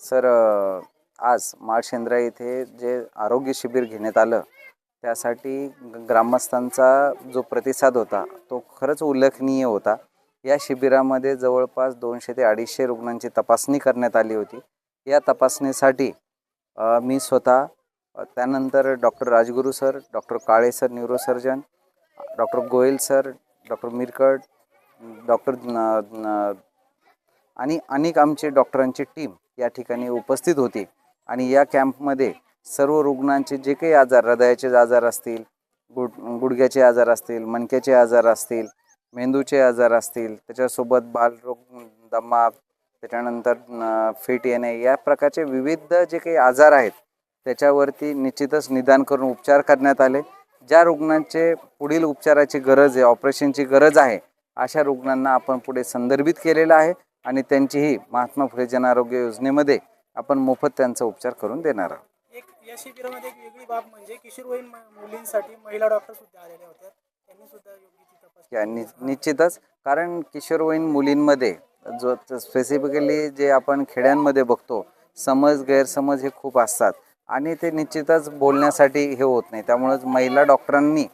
Sir आज माळशेंद्रा येथे जे आरोग्य शिबिर घेण्यात आलं त्यासाठी ग्रामस्थांचा जो प्रतिसाद होता तो खरंच उल्लेखनीय होता. या शिबिरामध्ये जवळपास दोनशे ते अडीचशे रुग्णांची तपासणी करण्यात आली होती. या तपासणीसाठी मी स्वतः त्यानंतर doctor Rajguru sir doctor Kale sir neurosurgeon doctor Goyal sir doctor Mirkat doctor आणि अनेक आमचे डॉक्टरांची टीम या ठिकाणी उपस्थित होती. आणि या कॅम्पमध्ये सर्व रुग्णांचे जे काही आजार हृदयाचे आजार असतील गुड गुडघ्याचे आजार असतील मणक्याचे आजार असतील मेंदूचे आजार असतील त्याच्यासोबत बालरोग दमा त्याच्यानंतर फिट येणे या प्रकारचे विविध जे काही आजार आहेत त्याच्यावरती निश्चितच निदान करून उपचार करण्यात आले. ज्या रुग्णांचे पुढील उपचाराची गरज आहे ऑपरेशनची गरज आहे अशा रुग्णांना आपण पुढे संदर्भित केलेलं आहे. आणि त्यांचीही महात्मा फुले जन आरोग्य योजनेमध्ये आपण मोफत त्यांचा उपचार करून देणार आहोत. एक या शिबिरामध्ये एक वेगळी बाब म्हणजे किशोरवयीन मुलींसाठी महिला डॉक्टर सुद्धा आलेल्या होत्या त्यांनी सुद्धा योग्य ती तपासणी या नि निश्चितच कारण किशोरवयीन मुलींमध्ये जो स्पेसिफिकली जे आपण खेड्यांमध्ये बघतो समज गैरसमज हे खूप असतात. आणि ते निश्चितच बोलण्यासाठी हे होत नाही. त्यामुळंच महिला डॉक्टरांनी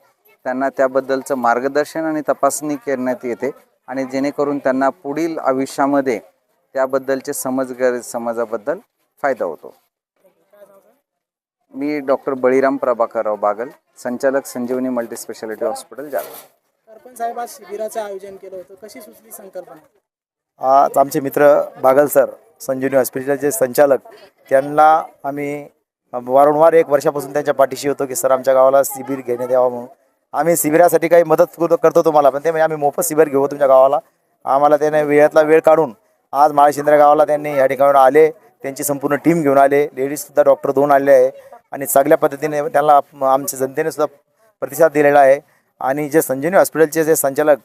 त्यांना त्याबद्दलचं मार्गदर्शन आणि तपासणी करण्यात येते. आणि जेणेकरून त्यांना पुढील आयुष्यामध्ये त्याबद्दलचे समज गैरसमजाबद्दल फायदा होतो. मी डॉक्टर बळीराम प्रभाकरराव बागल संचालक संजीवनी मल्टीस्पेशालिटी हॉस्पिटल जालना. सरपंच साहेब आज शिबिराचं आयोजन केलं होतं. कशी सुचली संकल्पना? आज आमचे मित्र बागल सर संजीवनी हॉस्पिटलचे संचालक त्यांना आम्ही वारंवार एक वर्षापासून त्यांच्या पाठीशी होतो की सर आमच्या गावाला शिबिर घेण्यात यावं म्हणून. आम्ही शिबिरासाठी काही मदत करतो करतो तुम्हाला पण ते म्हणजे आम्ही मोफत शिबिर घेऊ तुमच्या गावाला. आम्हाला त्याने वेळातला वेळ काढून आज माळशिंद्रा गावाला त्यांनी या ठिकाणी आले त्यांची संपूर्ण टीम घेऊन आले लेडीजसुद्धा डॉक्टर दोन आले आहे आणि चांगल्या पद्धतीने त्यांना आमच्या जनतेने सुद्धा प्रतिसाद दिलेला आहे. आणि जे संजीवनी हॉस्पिटलचे जे संचालक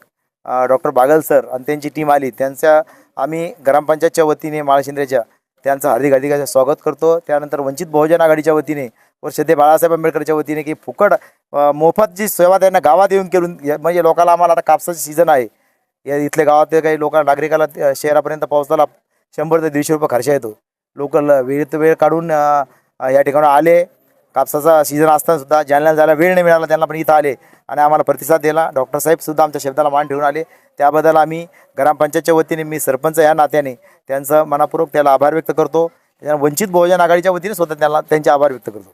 डॉक्टर बागल सर आणि त्यांची टीम आली त्यांच्या आम्ही ग्रामपंचायतच्या वतीने माळशिंद्रेच्या त्यांचं हार्दिक हार्दिक स्वागत करतो. त्यानंतर वंचित बहुजन आघाडीच्या वतीने व श्रद्धे बाळासाहेब आंबेडकरच्या वतीने की फुकट मोफत जी सेवा त्यांना गावात येऊन करून म्हणजे लोकांना आम्हाला आता कापसाचं सीझन आहे. या इथल्या गावातले काही लोक नागरिकाला शहरापर्यंत पोहोचताना शंभर ते दीडशे रुपये खर्च येतो. लोक वेळेत वेळ काढून या ठिकाणी आले. कापसाचा सीझन असतानासुद्धा ज्यांना जायला वेळ नाही मिळाला त्यांना पण इथं आले आणि आम्हाला प्रतिसाद दिला. डॉक्टर साहेबसुद्धा आमच्या शब्दाला मान ठेवून आले. त्याबद्दल आम्ही ग्रामपंचायतच्या वतीने मी सरपंच या नात्याने त्यांचं मनापूर्वक त्याला आभार व्यक्त करतो. त्याच्या वंचित बहुजन आघाडीच्या वतीने स्वतः त्यांना त्यांचे आभार व्यक्त करतो.